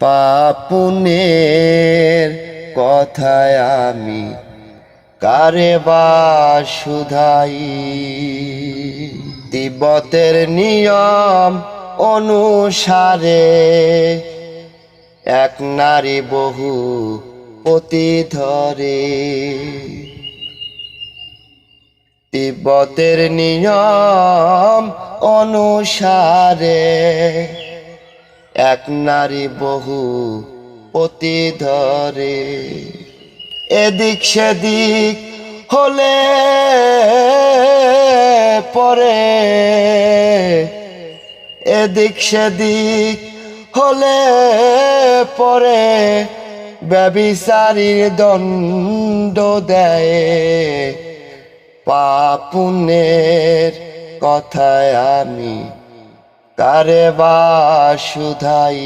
পাপুনের কথায় আমি কারে বা শুধাই? তিব্বতের নিয়ম অনুসারে এক নারী বহু পতি ধরে। তিব্বতের নিয়ম অনুসারে এক নারী বহু পতি ধরে। এদিক সেদিক হলে পরে। এদিক সেদিক হলে পরে ব্যবিচারীর দণ্ড দেয়। পাপুনের কথায় আমি কারে বা সুধাই